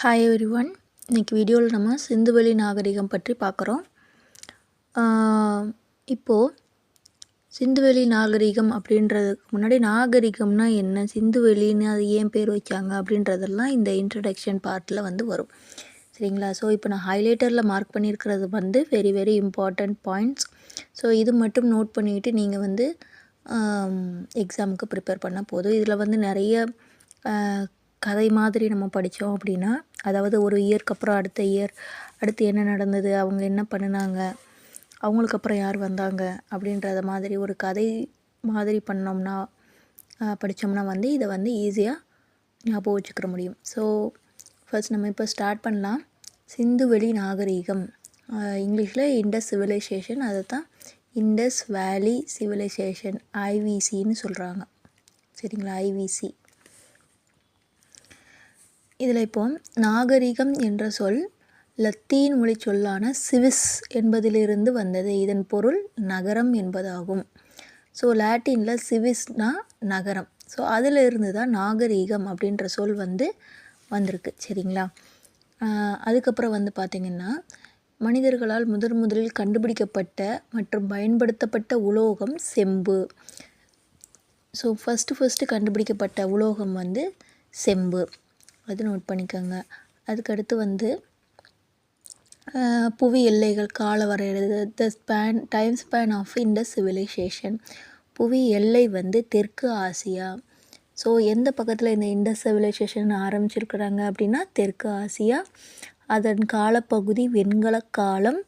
Hi every one இன்றைக்கி வீடியோவில் நம்ம சிந்துவெளி நாகரிகம் பற்றி பார்க்குறோம். இப்போது சிந்துவெளி நாகரிகம் அப்படின்றதுக்கு முன்னாடி நாகரிகம்னா என்ன? சிந்துவெளின்னு அது ஏன் பேர் வச்சாங்க அப்படின்றதெல்லாம் இந்த இன்ட்ரடக்ஷன் பார்ட்டில் வந்து வரும். சரிங்களா? ஸோ இப்போ நான் ஹைலைட்டரில் மார்க் பண்ணியிருக்கிறது வந்து very very important points so இது மட்டும் நோட் பண்ணிக்கிட்டு நீங்கள் வந்து எக்ஸாமுக்கு ப்ரிப்பேர் பண்ணால் போதும். இதில் வந்து நிறைய கதை மாதிரி நம்ம படித்தோம் அப்படின்னா அதாவது ஒரு இயருக்கு அப்புறம் அடுத்த இயர் அடுத்து என்ன நடந்தது அவங்க என்ன பண்ணினாங்க அவங்களுக்கு அப்புறம் யார் வந்தாங்க அப்படின்றத மாதிரி ஒரு கதை மாதிரி பண்ணோம்னா படித்தோம்னா வந்து இதை வந்து ஈஸியாக ஞாபகம் வச்சுக்கிற முடியும். ஸோ ஃபர்ஸ்ட் நம்ம இப்போ ஸ்டார்ட் பண்ணலாம். சிந்துவெளி நாகரீகம். இங்கிலீஷில் இண்டஸ் சிவிலைசேஷன் அதை தான் இண்டஸ் வேலி சிவிலைசேஷன் ஐவிசின்னு சொல்கிறாங்க சரிங்களா? ஐவிசி இதில் இப்போ நாகரிகம் என்ற சொல் லத்தீன் மொழி சொல்லான சிவிஸ் என்பதிலிருந்து வந்தது. இதன் பொருள் நகரம் என்பதாகும். ஸோ லாட்டினில் சிவிஸ்னா நகரம். ஸோ அதில் இருந்து தான் நாகரீகம் அப்படின்ற சொல் வந்து வந்திருக்கு. சரிங்களா? அதுக்கப்புறம் வந்து பார்த்திங்கன்னா மனிதர்களால் முதன் முதலில் கண்டுபிடிக்கப்பட்ட மற்றும் பயன்படுத்தப்பட்ட உலோகம் செம்பு. ஸோ ஃபஸ்ட்டு ஃபஸ்ட்டு கண்டுபிடிக்கப்பட்ட உலோகம் வந்து செம்பு. அது நோட் பண்ணிக்கோங்க. அதுக்கடுத்து வந்து புவி எல்லைகள் கால வரையறது the span time span of இந்த சிவிலைசேஷன் புவி எல்லை வந்து தெற்கு ஆசியா. ஸோ எந்த பக்கத்தில் இந்த இண்டஸ் சிவிலைசேஷன் ஆரம்பிச்சிருக்கிறாங்க அப்படின்னா தெற்கு ஆசியா. அதன் காலப்பகுதி வெண்கல காலம்.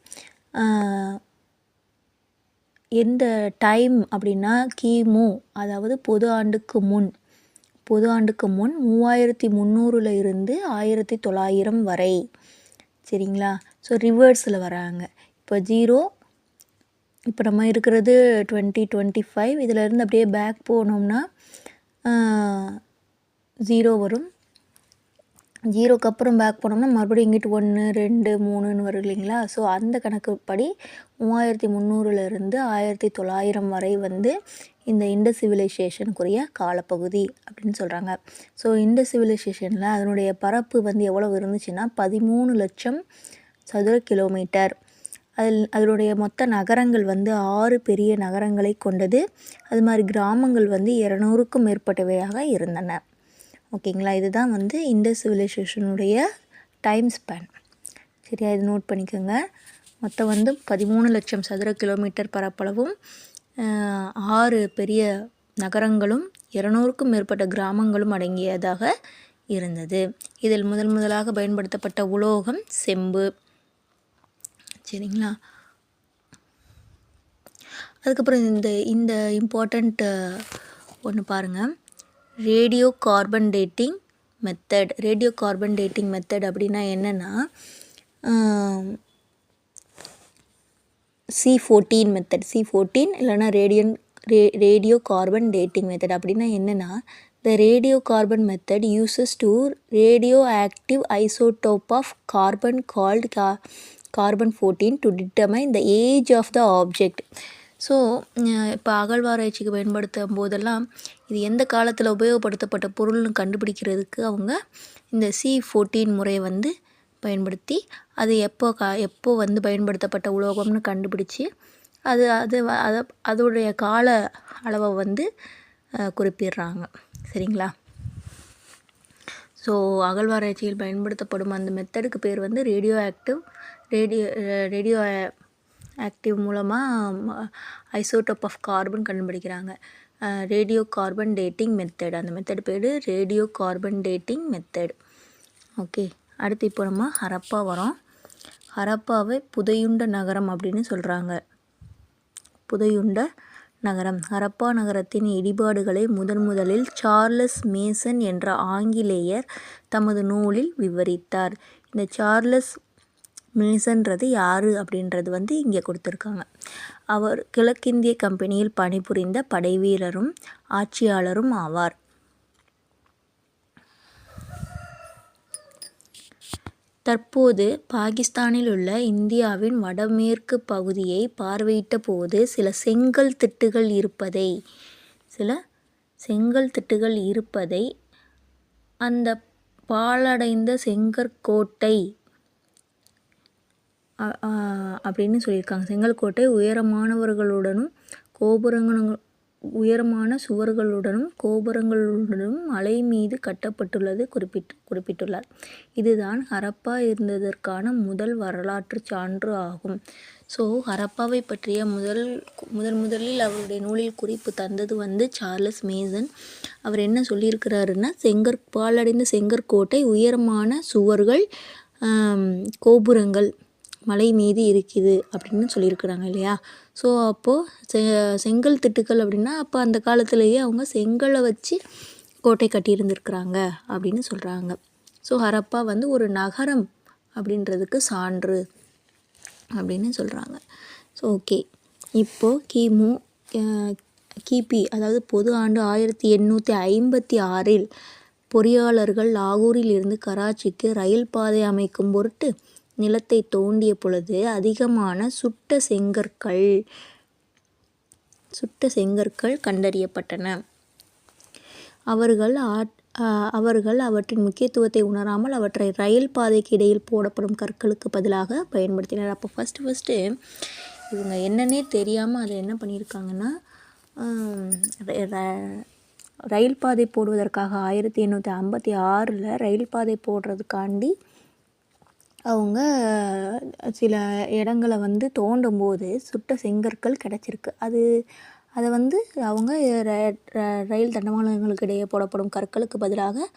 எந்த டைம் அப்படின்னா கிமு அதாவது பொது ஆண்டுக்கு முன். பொது ஆண்டுக்கு முன் மூவாயிரத்தி முந்நூறில் இருந்து ஆயிரத்தி தொள்ளாயிரம் வரை. சரிங்களா? ஸோ ரிவர்ஸில் வராங்க. இப்போ ஜீரோ இப்போ நம்ம இருக்கிறது டுவெண்ட்டி டுவெண்ட்டி ஃபைவ் இதில் இருந்து அப்படியே பேக் போனோம்னா ஜீரோ வரும். ஜீரோக்கு அப்புறம் பேக் போனோம்னா மறுபடியும் இங்கிட்டு ஒன்று ரெண்டு மூணுன்னு வரும் இல்லைங்களா? ஸோ அந்த கணக்குப்படி மூவாயிரத்தி முந்நூறுலேருந்து ஆயிரத்தி தொள்ளாயிரம் வரை வந்து இந்த இண்ட சிவிலைசேஷனுக்குரிய காலப்பகுதி அப்படின்னு சொல்கிறாங்க ஸோ இண்ட சிவிலைசேஷனில் அதனுடைய பரப்பு வந்து எவ்வளோ இருந்துச்சுன்னா பதிமூணு லட்சம் சதுர கிலோமீட்டர் அதில் அதனுடைய மொத்த நகரங்கள் வந்து ஆறு பெரிய நகரங்களை கொண்டது. அது மாதிரி கிராமங்கள் வந்து இரநூறுக்கும் மேற்பட்டவையாக இருந்தன. ஓகேங்களா? இதுதான் வந்து இண்டஸ் சிவிலைசேஷனுடைய டைம் ஸ்பேன். சரியா? இது நோட் பண்ணிக்கோங்க. மொத்தம் வந்து பதிமூணு லட்சம் சதுர கிலோமீட்டர் பரப்பளவும் ஆறு பெரிய நகரங்களும் இருநூறுக்கும் மேற்பட்ட கிராமங்களும் அடங்கியதாக இருந்தது. இதில் முதல் முதலாக பயன்படுத்தப்பட்ட உலோகம் செம்பு. சரிங்களா? அதுக்கப்புறம் இந்த இந்த இம்பார்ட்டண்ட் ஒன்று பாருங்கள் radio carbon dating method radio carbon dating method அப்படின்னா என்னென்னா C fourteen method C fourteen இல்லைனா radian ray radio carbon dating method அப்படின்னா என்னென்னா the radio carbon method uses to radioactive isotope of carbon called கா carbon fourteen to determine the age of the object so இப்போ அகழ்வாராய்ச்சிக்கு பயன்படுத்தும் போதெல்லாம் இது எந்த காலத்தில் உபயோகப்படுத்தப்பட்ட பொருள்னு கண்டுபிடிக்கிறதுக்கு அவங்க இந்த சி ஃபோர்டீன் முறையை வந்து பயன்படுத்தி அது எப்போ கா எப்போ வந்து பயன்படுத்தப்பட்ட உலோகம்னு கண்டுபிடிச்சி அது அது அதை அதோடைய கால அளவை வந்து குறிப்பிடுறாங்க. சரிங்களா? ஸோ அகழ்வாராய்ச்சியில் பயன்படுத்தப்படும் அந்த மெத்தடுக்கு பேர் வந்து radio active radio radio active மூலமாக ஐசோடோப் ஆஃப் கார்பன் கண்டுபிடிக்கிறாங்க. Radio carbon dating method. அந்த மெத்தட் பேர் radio carbon dating method. Okay. அடுத்து இப்போ நம்ம ஹரப்பா வரோம். ஹரப்பாவை புதையுண்ட நகரம் அப்படின்னு சொல்கிறாங்க புதையுண்ட நகரம். ஹரப்பா நகரத்தின் இடிபாடுகளை முதன் முதலில் சார்லஸ் மேசன் என்ற ஆங்கிலேயர் தமது நூலில் விவரித்தார். இந்த சார்லஸ் மினிசன்றது யார் அப்படின்றது வந்து இங்கே கொடுத்துருக்காங்க. அவர் கிழக்கிந்திய கம்பெனியில் பணிபுரிந்த படைவீரரும் ஆட்சியாளரும் ஆவார். தற்போது பாகிஸ்தானில் உள்ள இந்தியாவின் வடமேற்கு பகுதியை பார்வையிட்ட போது சில செங்கல் திட்டுகள் இருப்பதை சில செங்கல் திட்டுகள் இருப்பதை அந்த பாழடைந்த செங்கற்கோட்டை அப்படின்னு சொல்லியிருக்காங்க. செங்கல்கோட்டை உயரமானவர்களுடனும் கோபுரங்களும் உயரமான சுவர்களுடனும் கோபுரங்களுடனும் மலை மீது கட்டப்பட்டுள்ளது குறிப்பிட்டு குறிப்பிட்டுள்ளார். இதுதான் ஹரப்பா இருந்ததற்கான முதல் வரலாற்று சான்று ஆகும். ஸோ ஹரப்பாவை பற்றிய முதல் முதல் முதலில் அவருடைய நூலில் குறிப்பு தந்தது வந்து சார்லஸ் மேசன். அவர் என்ன சொல்லியிருக்கிறாருன்னா செங்கற் பாலடைந்த செங்கற்கோட்டை உயரமான சுவர்கள் கோபுரங்கள். மலை மீது இருக்குது அப்படின்னு சொல்லியிருக்கிறாங்க இல்லையா? ஸோ அப்போது செ செங்கல் திட்டுக்கள் அப்படின்னா அப்போ அந்த காலத்திலேயே அவங்க செங்கலை வச்சு கோட்டை கட்டியிருந்திருக்கிறாங்க அப்படின்னு சொல்கிறாங்க ஸோ ஹரப்பா வந்து ஒரு நகரம் அப்படின்றதுக்கு சான்று அப்படின்னு சொல்கிறாங்க ஸோ ஓகே இப்போது கிமு கிபி அதாவது பொது ஆண்டு ஆயிரத்தி எண்ணூற்றி ஐம்பத்தி ஆறில் பொறியாளர்கள் லாகூரில் இருந்து கராச்சிக்கு ரயில் பாதை அமைக்கும் பொருட்டு நிலத்தை தோண்டிய பொழுது அதிகமான சுட்ட செங்கற்கள் சுட்ட செங்கற்கள் கண்டறியப்பட்டன. அவர்கள் ஆட் அவர்கள் அவற்றின் முக்கியத்துவத்தை உணராமல் அவற்றை ரயில் பாதைக்கு இடையில் போடப்படும் கற்களுக்கு பதிலாக பயன்படுத்தினர். அப்போ ஃபஸ்ட்டு ஃபஸ்ட்டு இவங்க என்னன்னே தெரியாமல் அதை என்ன பண்ணியிருக்காங்கன்னா ர- ரயில் பாதை போடுவதற்காக ஆயிரத்தி எண்ணூற்றி ஐம்பத்தி ஆறில் ரயில் பாதை போடுறதுக்காண்டி அவங்க சில இடங்களை வந்து தோண்டும் போது சுட்ட செங்கற்கள் கிடச்சிருக்கு. அது அதை வந்து அவங்க ர- ர- ரயில் தண்டவாளங்களுக்கு இடையே போடப்படும் கற்களுக்கு பதிலாக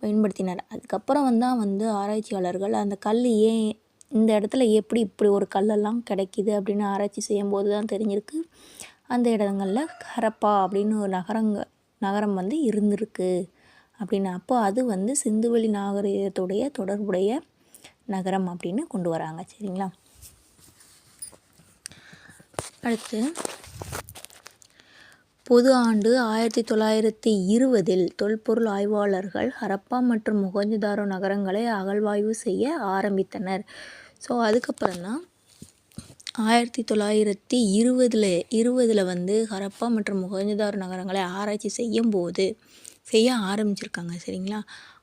பயன்படுத்தினர். அதுக்கப்புறம் வந்து தான் வந்து ஆராய்ச்சியாளர்கள் அந்த கல் ஏன் இந்த இடத்துல எப்படி இப்படி ஒரு கல்லெல்லாம் கிடைக்கிது அப்படின்னு ஆராய்ச்சி செய்யும்போது தான் தெரிஞ்சிருக்கு. அந்த இடங்களில் ஹரப்பா அப்படின்னு ஒரு நகரங்க நகரம் வந்து இருந்திருக்கு அப்படின்னு. அப்போ அது வந்து சிந்துவெளி நாகரிகத்துடைய தொடர்புடைய நகரம் அப்படின்னு கொண்டு வராங்க சரிங்களா? அடுத்து பொது ஆண்டு ஆயிரத்தி தொள்ளாயிரத்தி இருபதில் தொல்பொருள் ஆய்வாளர்கள் ஹரப்பா மற்றும் மொஹஞ்சதாரோ நகரங்களை அகழ்வாய்வு செய்ய ஆரம்பித்தனர். ஸோ அதுக்கப்புறம் தான் ஆயிரத்தி தொள்ளாயிரத்தி இருபதில் இருபதில் வந்து ஹரப்பா மற்றும் மொஹஞ்சதாரோ நகரங்களை ஆராய்ச்சி செய்யும்போது செய்ய ஆரம்பிச்சிருக்காங்க சரிங்களா?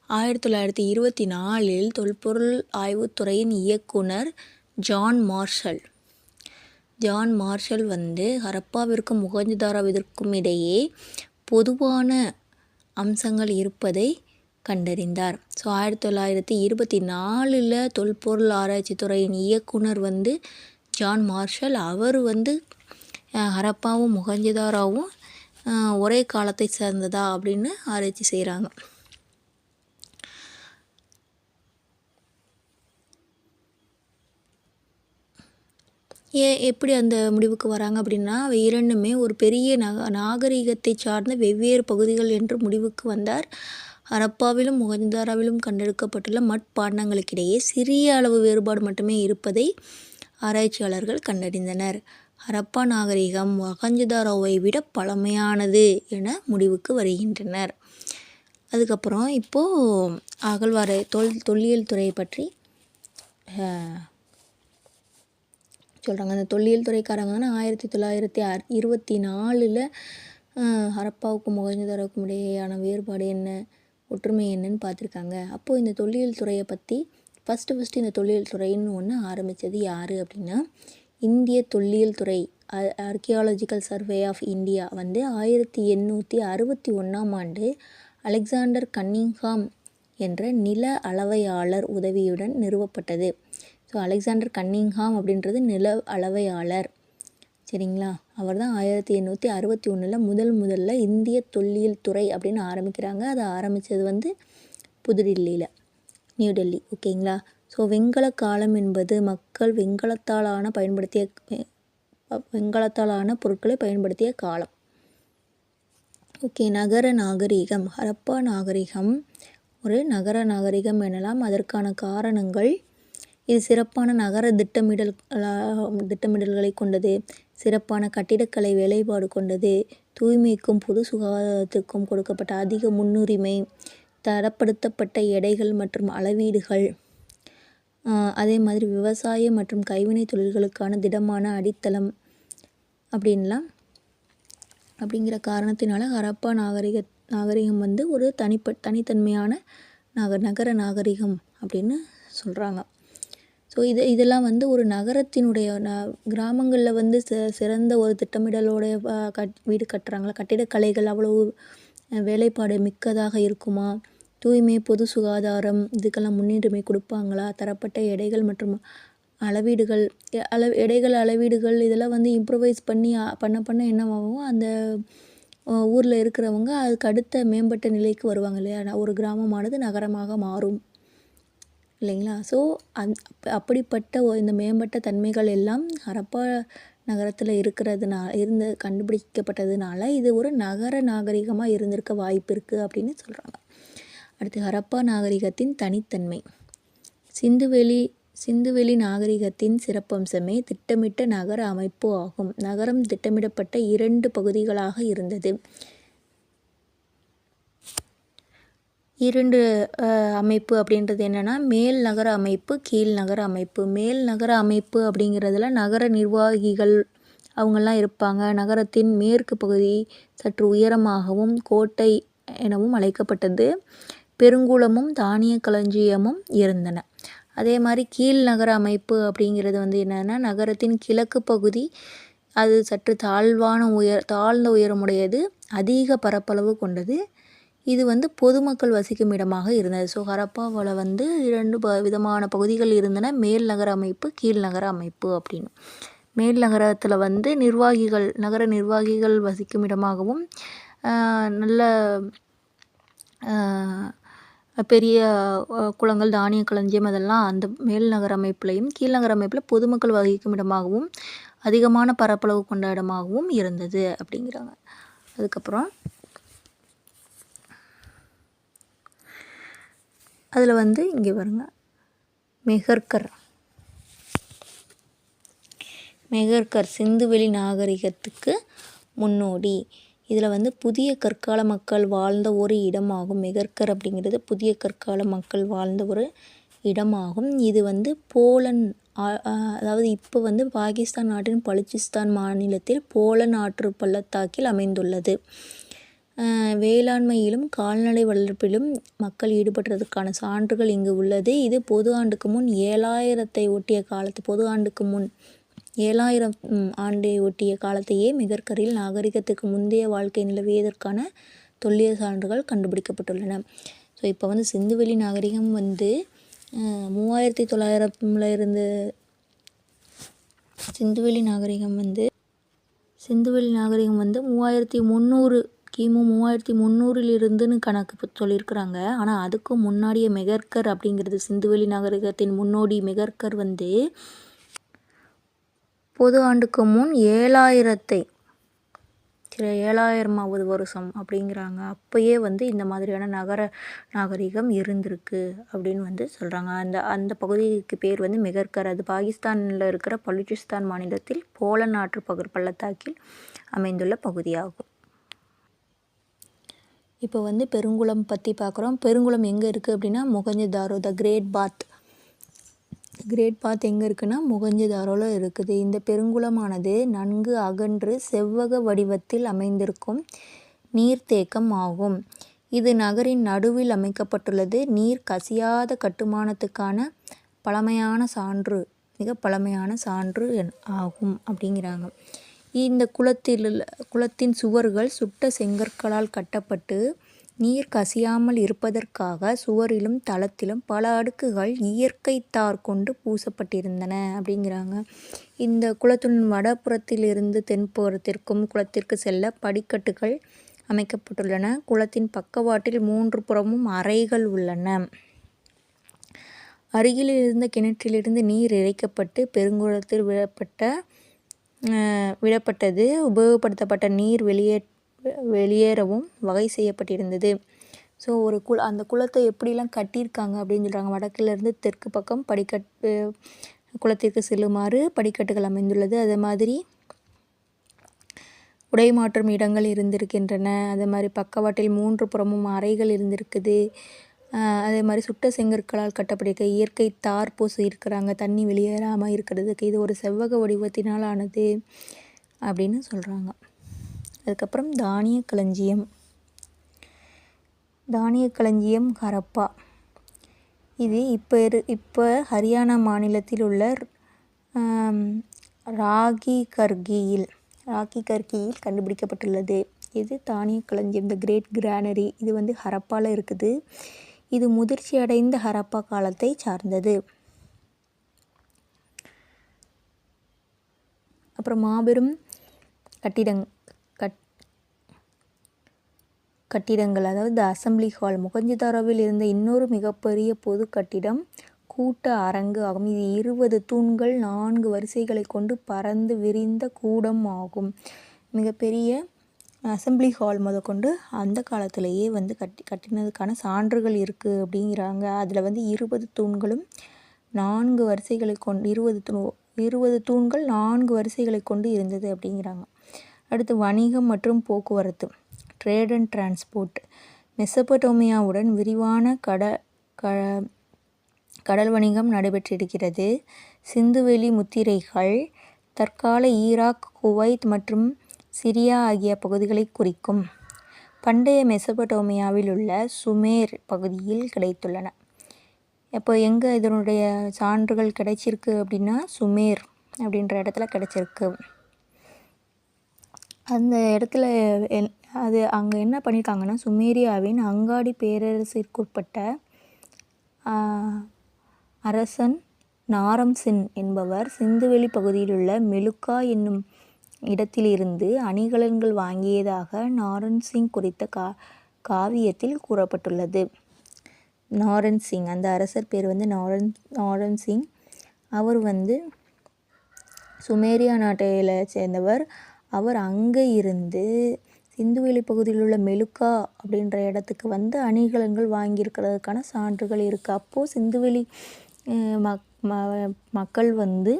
ஆயிரத்தி தொள்ளாயிரத்தி இருபத்தி நாலில் தொல்பொருள் ஆய்வுத்துறையின் இயக்குனர் ஜான் மார்ஷல். ஜான் மார்ஷல் வந்து ஹரப்பாவிற்கும் முகஞ்சுதாராவிற்கும் இடையே பொதுவான அம்சங்கள் இருப்பதை கண்டறிந்தார். ஸோ ஆயிரத்தி தொள்ளாயிரத்தி இருபத்தி நாலில் தொல்பொருள் ஆராய்ச்சி துறையின் இயக்குனர் வந்து ஜான் மார்ஷல். அவர் வந்து ஹரப்பாவும் முகஞ்சுதாராவும் ஒரே காலத்தை சேர்ந்ததா அப்படின்னு ஆராய்ச்சி செய்கிறாங்க ஏ எப்படி அந்த முடிவுக்கு வராங்க அப்படின்னா அவை இரண்டுமே ஒரு பெரிய நக நாகரிகத்தை சார்ந்த வெவ்வேறு பகுதிகள் என்று முடிவுக்கு வந்தார். ஹரப்பாவிலும் முகஞ்தாராவிலும் கண்டெடுக்கப்பட்டுள்ள மட்பாண்டங்களுக்கிடையே சிறிய அளவு வேறுபாடு மட்டுமே இருப்பதை ஆராய்ச்சியாளர்கள் கண்டறிந்தனர். ஹரப்பா நாகரிகம் மொஹஞ்சதாரோவை விட பழமையானது என முடிவுக்கு வருகின்றனர். அதுக்கப்புறம் இப்போது அகழ்வாரை தொல் தொல்லியல் துறையை பற்றி சொல்கிறாங்க அந்த தொல்லியல் துறைக்காரங்க தானே ஆயிரத்தி தொள்ளாயிரத்தி அ இருபத்தி நாலில் ஹரப்பாவுக்கும் மொஹஞ்சதாரோவுக்கும் இடையேயான வேறுபாடு என்ன? ஒற்றுமை என்னன்னு பார்த்துருக்காங்க. அப்போது இந்த தொல்லியல் துறையை பற்றி ஃபஸ்ட்டு ஃபஸ்ட்டு இந்த தொல்லியல் துறைன்னு ஒன்று ஆரம்பித்தது யார் அப்படின்னா இந்திய தொல்லியல் துறை ஆர்கியாலஜிக்கல் சர்வே ஆஃப் இந்தியா வந்து ஆயிரத்தி எண்ணூற்றி அறுபத்தி ஒன்றாம் ஆண்டு அலெக்சாண்டர் கன்னிங்ஹாம் என்ற நில அளவையாளர் உதவியுடன் நிறுவப்பட்டது. ஸோ அலெக்சாண்டர் கன்னிங்ஹாம் அப்படின்றது நில அளவையாளர். சரிங்களா? அவர் தான் ஆயிரத்தி எண்ணூற்றி அறுபத்தி ஒன்றில் முதல் முதல்ல இந்திய தொல்லியல் துறை அப்படின்னு ஆரம்பிக்கிறாங்க. அதை ஆரம்பித்தது வந்து புதுடில்லியில் நியூ டெல்லி. ஓகேங்களா? ஸோ வெங்கல காலம் என்பது மக்கள் வெங்கலத்தாலான பயன்படுத்திய வெங்கலத்தாலான பொருட்களை பயன்படுத்திய காலம். ஓகே நகர நாகரிகம் ஹரப்பா நாகரிகம். ஒரு நகர நாகரிகம் எனலாம் அதற்கான காரணங்கள் இது சிறப்பான நகர திட்டமிடல் திட்டமிடல்களை கொண்டது. சிறப்பான கட்டிடக்கலை வேலைப்பாடு கொண்டது. தூய்மைக்கும் பொது சுகாதாரத்துக்கும் கொடுக்கப்பட்ட அதிக முன்னுரிமை. தரப்படுத்தப்பட்ட எடைகள் மற்றும் அளவீடுகள். அதே மாதிரி விவசாய மற்றும் கைவினை தொழில்களுக்கான திடமான அடித்தளம் அப்படின்லாம் அப்படிங்கிற காரணத்தினால ஹரப்பா நாகரிக நாகரிகம் வந்து ஒரு தனிப்ப தனித்தன்மையான நாக நகர நாகரிகம் அப்படின்னு சொல்கிறாங்க ஸோ இது இதெல்லாம் வந்து ஒரு நகரத்தினுடைய ந கிராமங்களில் வந்து சி சிறந்த ஒரு திட்டமிடலோடைய கட் வீடு கட்டுறாங்களா? கட்டிடக்கலைகள் அவ்வளவு வேலைப்பாடு மிக்கதாக இருக்குமா? தூய்மை பொது சுகாதாரம் இதுக்கெல்லாம் முன்னுரிமை கொடுப்பாங்களா? தரப்பட்ட எடைகள் மற்றும் அளவீடுகள் அளவு எடைகள் அளவீடுகள் இதெல்லாம் வந்து இம்ப்ரவைஸ் பண்ணி பண்ண பண்ண என்னவாகும் அந்த ஊரில் இருக்கிறவங்க அதுக்கு அடுத்த மேம்பட்ட நிலைக்கு வருவாங்க இல்லையா? ஒரு கிராமமானது நகரமாக மாறும். இல்லைங்களா? ஸோ அந் அப்படிப்பட்ட இந்த மேம்பட்ட தன்மைகள் எல்லாம் ஹரப்பா நகரத்தில் இருக்கிறதுனா இருந்து கண்டுபிடிக்கப்பட்டதுனால இது ஒரு நகர நாகரிகமாக இருந்திருக்க வாய்ப்பு இருக்குது அப்படின்னு சொல்கிறாங்க அடுத்து ஹரப்பா நாகரிகத்தின் தனித்தன்மை. சிந்துவெளி சிந்துவெளி நாகரிகத்தின் சிறப்பம்சமே திட்டமிட்ட நகர அமைப்பு ஆகும். நகரம் திட்டமிடப்பட்ட இரண்டு பகுதிகளாக இருந்தது. இரண்டு அமைப்பு அப்படின்றது என்னென்னா மேல் நகர அமைப்பு கீழ் நகர அமைப்பு. மேல் நகர அமைப்பு அப்படிங்கிறதுல நகர நிர்வாகிகள் அவங்கெல்லாம் இருப்பாங்க. நகரத்தின் மேற்கு பகுதி சற்று உயரமாகவும் கோட்டை எனவும் அழைக்கப்பட்டது. பெருங்குளமும் தானிய களஞ்சியமும் இருந்தன. அதே மாதிரி கீழ் நகர அமைப்பு அப்படிங்கிறது வந்து என்னென்னா நகரத்தின் கிழக்கு பகுதி அது சற்று தாழ்வான உயர் தாழ்ந்த உயரமுடையது அதிக பரப்பளவு கொண்டது. இது வந்து பொதுமக்கள் வசிக்கும் இடமாக இருந்தது. ஸோ ஹரப்பாவில் வந்து இரண்டு ப விதமான பகுதிகள் இருந்தன. மேல் நகர அமைப்பு கீழ் நகர அமைப்பு அப்படின்னு. மேல் நகரத்தில் வந்து நிர்வாகிகள் நகர நிர்வாகிகள் வசிக்கும் இடமாகவும் நல்ல பெரிய குளங்கள் தானிய களஞ்சியம் அதெல்லாம் அந்த மேல் நகர அமைப்புலையும் கீழ் நகர அமைப்பில் பொதுமக்கள் வகிக்கும் இடமாகவும் அதிகமான பரப்பளவு கொண்ட இடமாகவும் இருந்தது அப்படிங்கிறாங்க. அதுக்கப்புறம் அதில் வந்து இங்கே வருங்க மெஹர்கர் மெஹர்கர் சிந்துவெளி நாகரிகத்துக்கு முன்னோடி. இதில் வந்து புதிய கற்கால மக்கள் வாழ்ந்த ஒரு இடமாகும். மெகர்கர் அப்படிங்கிறது புதிய கற்கால மக்கள் வாழ்ந்த ஒரு இடமாகும். இது வந்து போலன் அதாவது இப்போ வந்து பாகிஸ்தான் நாட்டின் பலுச்சிஸ்தான் மாநிலத்தில் போலன் ஆற்று பள்ளத்தாக்கில் அமைந்துள்ளது. வேளாண்மையிலும் கால்நடை வளர்ப்பிலும் மக்கள் ஈடுபடுறதுக்கான சான்றுகள் இங்கு உள்ளது. இது பொது ஆண்டுக்கு முன் ஏழாயிரத்தை ஒட்டிய காலத்து பொது ஆண்டுக்கு முன் ஏழாயிரம் ஆண்டை ஒட்டிய காலத்தையே மிகற்கரில் நாகரிகத்துக்கு முந்தைய வாழ்க்கை நிலவியதற்கான தொல்லிய சான்றுகள் கண்டுபிடிக்கப்பட்டுள்ளன. ஸோ இப்போ வந்து சிந்துவெளி நாகரிகம் வந்து மூவாயிரத்தி தொள்ளாயிரம்ல இருந்து சிந்துவெளி நாகரிகம் வந்து சிந்துவெளி நாகரிகம் வந்து மூவாயிரத்தி முந்நூறு கிமு மூவாயிரத்தி முந்நூறிலிருந்துன்னு கணக்கு சொல்லியிருக்கிறாங்க. ஆனால் அதுக்கும் முன்னாடியே மெகர்கர் அப்படிங்கிறது சிந்துவெளி நாகரிகத்தின் முன்னோடி மெகர்கர் வந்து பொது ஆண்டுக்கு முன் ஏழாயிரத்தை சில ஏழாயிரமாவது வருஷம் அப்படிங்கிறாங்க. அப்போயே வந்து இந்த மாதிரியான நகர நாகரிகம் இருந்திருக்கு அப்படின்னு வந்து சொல்கிறாங்க அந்த அந்த பகுதிக்கு பேர் வந்து மெகர்கர். அது பாகிஸ்தானில் இருக்கிற பலுச்சிஸ்தான் மாநிலத்தில் போலன் ஆற்று பகர் பள்ளத்தாக்கில் அமைந்துள்ள பகுதியாகும். இப்போ வந்து பெருங்குளம் பற்றி பார்க்குறோம் பெருங்குளம் எங்கே இருக்குது அப்படின்னா முகஞ்சதாரோ த கிரேட் பாத் கிரேட் பாத் எங்கே இருக்குன்னா முகஞ்சதாரோவில் இருக்குது. இந்த பெருங்குளமானது நன்கு அகன்று செவ்வக வடிவத்தில் அமைந்திருக்கும் நீர்த்தேக்கம் ஆகும். இது நகரின் நடுவில் அமைக்கப்பட்டுள்ளது. நீர் கசியாத கட்டுமானத்துக்கான பழமையான சான்று மிக பழமையான சான்று ஆகும் அப்படிங்கிறாங்க. இந்த குளத்தில் குளத்தின் சுவர்கள் சுட்ட செங்கற்களால் கட்டப்பட்டு நீர் கசியாமல் இருப்பதற்காக சுவரிலும் தளத்திலும் பல அடுக்குகள் இயற்கை தார் கொண்டு பூசப்பட்டிருந்தன அப்படிங்கிறாங்க. இந்த குளத்தின் வடபுறத்திலிருந்து தென்புறத்திற்கும் குளத்திற்கு செல்ல படிக்கட்டுகள் அமைக்கப்பட்டுள்ளன. குளத்தின் பக்கவாட்டில் மூன்று புறமும் அறைகள் உள்ளன. அருகில் இருந்த கிணற்றிலிருந்து நீர் இறைக்கப்பட்டு பெருங்குளத்தில் விடப்பட்ட விடப்பட்டது. உபயோகப்படுத்தப்பட்ட நீர் வெளியே வெளியேறவும் வகை செய்யப்பட்டிருந்தது. ஸோ ஒரு குள அந்த குளத்தை எப்படிலாம் கட்டியிருக்காங்க அப்படின்னு சொல்கிறாங்க வடக்கிலிருந்து தெற்கு பக்கம் படிக்கட்டு குளத்திற்கு செல்லுமாறு படிக்கட்டுகள் அமைந்துள்ளது. அதே மாதிரி உடை மாற்றும் இடங்கள் இருந்திருக்கின்றன. அதே மாதிரி பக்கவாட்டில் மூன்று புறமும் அறைகள் இருந்திருக்குது. அதே மாதிரி சுட்ட செங்கற்களால் கட்டப்பட்டிருக்க இயற்கை தார் பூசி இருக்கிறாங்க தண்ணி வெளியேறாமல் இருக்கிறதுக்கு இது ஒரு செவ்வக வடிவத்தினால் ஆனது அப்படின்னு சொல்கிறாங்க அதுக்கப்புறம் தானிய களஞ்சியம். தானிய களஞ்சியம் ஹரப்பா இது இப்போ இரு இப்போ ஹரியானா மாநிலத்தில் உள்ள ராகி கர்கியில் ராகி கர்கியில் கண்டுபிடிக்கப்பட்டுள்ளது. இது தானிய களஞ்சியம் இந்த கிரேட் கிரானரி இது வந்து ஹரப்பாவில் இருக்குது. இது முதிர்ச்சியடைந்த ஹரப்பா காலத்தை சார்ந்தது. அப்புறம் மாபெரும் கட்டிடங் கட் கட்டிடங்கள் அதாவது அசம்பிளி ஹால் முகஞ்சிதாரோவில் இருந்த இன்னொரு மிகப்பெரிய பொது கட்டிடம் கூட்ட அரங்கு ஆகும். இது இருபது தூண்கள் நான்கு வரிசைகளை கொண்டு பறந்து விரிந்த கூடம் ஆகும். மிகப்பெரிய அசம்பிளி ஹால் முதற்கொண்டு அந்த காலத்திலேயே வந்து கட்டி கட்டினதுக்கான சான்றுகள் இருக்குது அப்படிங்கிறாங்க. அதில் வந்து இருபது தூண்களும் நான்கு வரிசைகளை கொண்டு இருபது தூண் இருபது தூண்கள் நான்கு வரிசைகளை கொண்டு இருந்தது அப்படிங்கிறாங்க. அடுத்து வணிகம் மற்றும் போக்குவரத்து ட்ரேட் அண்ட் டிரான்ஸ்போர்ட் மெசபட்டோமியாவுடன் விரிவான கட க கடல் வணிகம் நடைபெற்றிருக்கிறது. சிந்துவெளி முத்திரைகள் தற்கால ஈராக் குவைத் மற்றும் சிரியா ஆகிய பகுதிகளை குறிக்கும். பண்டைய மெசபடோமியாவில் உள்ள சுமேர் பகுதியில் கிடைத்துள்ளன. இப்போ எங்கே இதனுடைய சான்றுகள் கிடைச்சிருக்கு அப்படின்னா சுமேர் அப்படின்ற இடத்துல கிடைச்சிருக்கு. அந்த இடத்துல அது அங்கே என்ன பண்ணியிருக்காங்கன்னா சுமேரியாவின் அங்காடி பேரரசிற்குட்பட்ட அரசன் நாரம்சின் என்பவர் சிந்துவெளி பகுதியில் உள்ள மெலுக்கா என்னும் இடத்திலிருந்து அணிகலன்கள் வாங்கியதாக நாரன் சிங் குறித்த கா காவியத்தில் கூறப்பட்டுள்ளது. நாரன் சிங் அந்த அரசர் பேர் வந்து நாரன் நாரன் சிங். அவர் வந்து சுமேரியா நாட்டையில் சேர்ந்தவர். அவர் அங்கே இருந்து சிந்துவெளி பகுதியில் உள்ள மெலுக்கா அப்படின்ற இடத்துக்கு வந்து அணிகலன்கள் வாங்கியிருக்கிறதுக்கான சான்றுகள் இருக்குது அப்போது சிந்துவெளி மக் மக்கள் வந்து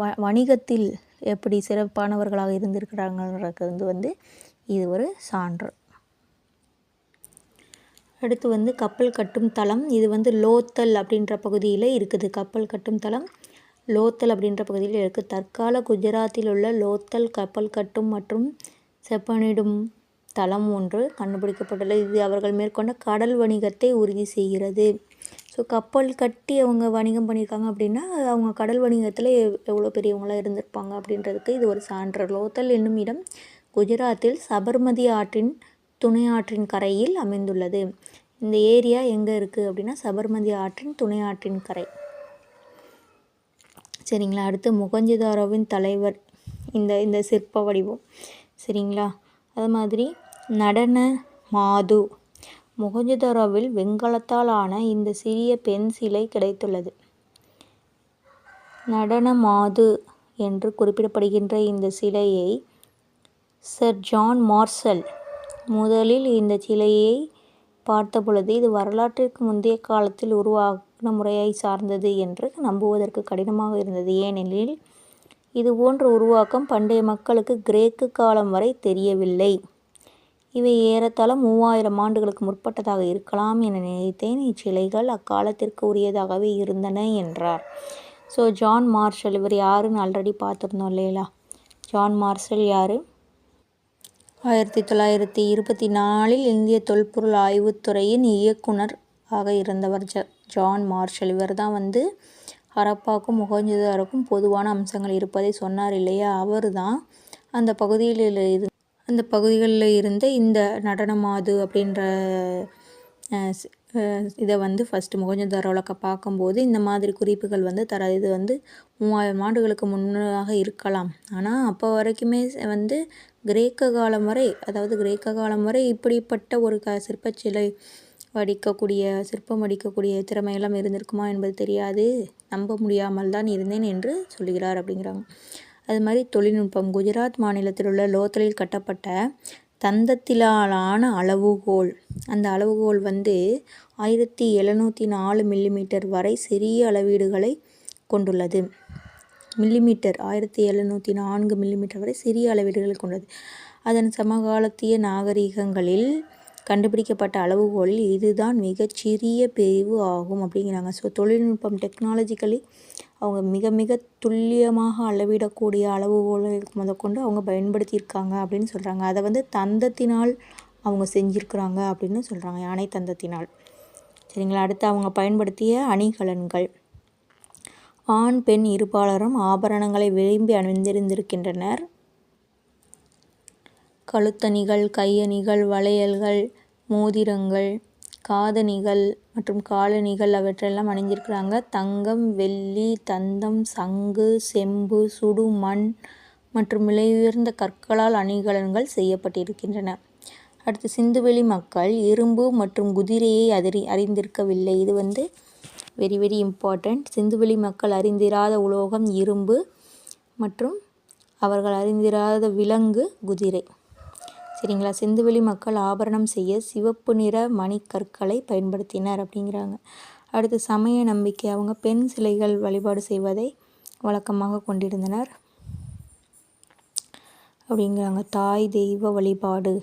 வ வணிகத்தில் எப்படி சிறப்பானவர்களாக இருந்திருக்கிறாங்கன்றது வந்து இது ஒரு சான்று. அடுத்து வந்து கப்பல் கட்டும் தளம். இது வந்து லோத்தல் அப்படின்ற பகுதியில் இருக்குது. கப்பல் கட்டும் தளம் லோத்தல் அப்படின்ற பகுதியில் இருக்குது தற்கால குஜராத்தில் உள்ள லோத்தல் கப்பல் கட்டும் மற்றும் செப்பனிடும் தளம் ஒன்று கண்டுபிடிக்கப்பட்டுள்ளது. இது அவர்கள் மேற்கொண்ட கடல் வணிகத்தை உறுதி செய்கிறது. ஸோ கப்பல் கட்டி அவங்க வணிகம் பண்ணியிருக்காங்க அப்படின்னா அவங்க கடல் வணிகத்தில் எவ்வளோ பெரியவங்களாக இருந்திருப்பாங்க அப்படின்றதுக்கு இது ஒரு சான்று. லோத்தல் என்னும் இடம் குஜராத்தில் சபர்மதி ஆற்றின் துணை ஆற்றின் கரையில் அமைந்துள்ளது. இந்த ஏரியா எங்கே இருக்குது அப்படின்னா சபர்மதி ஆற்றின் துணை ஆற்றின் கரை. சரிங்களா? அடுத்து முகஞ்சிதாரோவின் தலைவர் இந்த இந்த சிற்ப வடிவம். சரிங்களா? அது மாதிரி நடன மாது மொஹஞ்சதாரோவில் வெண்கலத்தால் ஆன இந்த சிறிய பெண் சிலை கிடைத்துள்ளது. நடனமாது என்று குறிப்பிடப்படுகின்ற இந்த சிலையை சர் ஜான் மார்சல் முதலில் இந்த சிலையை பார்த்தபொழுது இது வரலாற்றிற்கு முந்தைய காலத்தில் உருவாக்கின முறையை சார்ந்தது என்று நம்புவதற்கு கடினமாக இருந்தது. ஏனெனில் இது போன்ற உருவாக்கம் பண்டைய மக்களுக்கு கிரேக்கு காலம் வரை தெரியவில்லை. இவை ஏறத்தாழ மூவாயிரம் ஆண்டுகளுக்கு முற்பட்டதாக இருக்கலாம் என நினைத்தேன். இச்சிலைகள் அக்காலத்திற்கு உரியதாகவே இருந்தன என்றார். ஸோ ஜான் மார்ஷல் இவர் யாருன்னு ஆல்ரெடி பார்த்துருந்தோம் இல்லையா? ஜான் மார்ஷல் யார்? ஆயிரத்தி தொள்ளாயிரத்தி இருபத்தி நாலில் இந்திய தொல்பொருள் ஆய்வுத்துறையின் இயக்குனர் ஆக இருந்தவர் ஜ ஜான் மார்ஷல் இவர் தான் வந்து ஹரப்பாக்கும் முகஞ்சதாருக்கும் பொதுவான அம்சங்கள் இருப்பதை சொன்னார் இல்லையா? அவர் தான் அந்த பகுதியில் இரு அந்த பகுதிகளில் இருந்த இந்த நடனமாது அப்படின்ற இதை வந்து ஃபஸ்ட்டு மொஹஞ்சதாரோவில் பார்க்கும்போது இந்த மாதிரி குறிப்புகள் வந்து தர இது வந்து மூவாயிரம் ஆண்டுகளுக்கு முன்னதாக இருக்கலாம். ஆனால் அப்போ வரைக்குமே வந்து கிரேக்க காலம் வரை அதாவது கிரேக்க காலம் வரை இப்படிப்பட்ட ஒரு க சிற்பச்சிலை வடிக்கக்கூடிய சிற்பம் வடிக்கக்கூடிய திறமையெல்லாம் இருந்திருக்குமா என்பது தெரியாது. நம்ப முடியாமல் தான் இருந்தேன் என்று சொல்கிறார் அப்படிங்கிறாங்க. அது மாதிரி தொழில்நுட்பம். குஜராத் மாநிலத்தில் உள்ள லோத்தலில் கட்டப்பட்ட தந்தத்திலான அளவுகோல். அந்த அளவுகோல் வந்து ஆயிரத்தி எழுநூற்றி நாலு மில்லிமீட்டர் வரை சிறிய அளவீடுகளை கொண்டுள்ளது. மில்லிமீட்டர் ஆயிரத்தி எழுநூற்றி நான்கு மில்லிமீட்டர் வரை சிறிய அளவீடுகளை கொண்டது அதன் சமகாலத்திய நாகரிகங்களில் கண்டுபிடிக்கப்பட்ட அளவுகோலில் இதுதான் மிகச்சிறிய பிரிவு ஆகும் அப்படிங்கிறாங்க. ஸோ தொழில்நுட்பம் டெக்னாலஜிக்கலி அவங்க மிக மிக துல்லியமாக அளவிடக்கூடிய அளவுகோலை முதற்கொண்டு அவங்க பயன்படுத்தியிருக்காங்க அப்படின்னு சொல்கிறாங்க அதை வந்து தந்தத்தினால் அவங்க செஞ்சுருக்குறாங்க அப்படின்னு சொல்கிறாங்க யானை தந்தத்தினால். சரிங்களா? அடுத்து அவங்க பயன்படுத்திய அணிகலன்கள். ஆண் பெண் இருபாலரும் ஆபரணங்களை விரும்பி அணிந்திருந்திருக்கின்றனர். கழுத்தணிகள் கையணிகள் வளையல்கள் மோதிரங்கள் காதணிகள் மற்றும் காலணிகள் அவற்றெல்லாம் அணிஞ்சிருக்கிறாங்க தங்கம் வெள்ளி தந்தம் சங்கு செம்பு சுடு மண் மற்றும் விலையுயர்ந்த கற்களால் அணிகலன்கள் செய்யப்பட்டிருக்கின்றன. அடுத்து சிந்துவெளி மக்கள் இரும்பு மற்றும் குதிரையை அதிரி அறிந்திருக்கவில்லை. இது வந்து வெரி வெரி இம்பார்ட்டண்ட் சிந்துவெளி மக்கள் அறிந்திராத உலோகம் இரும்பு மற்றும் அவர்கள் அறிந்திராத விலங்கு குதிரை. சரிங்களா? சிந்துவெளி மக்கள் ஆபரணம் செய்ய சிவப்பு நிற மணிக்கற்களை பயன்படுத்தினர் அப்படிங்கிறாங்க. அடுத்து சமய நம்பிக்கை. அவங்க பெண் சிலைகள் வழிபாடு செய்வதை வழக்கமாக கொண்டிருந்தனர். அப்படிங்கிறாங்க. தாய் தெய்வ வழிபாடு.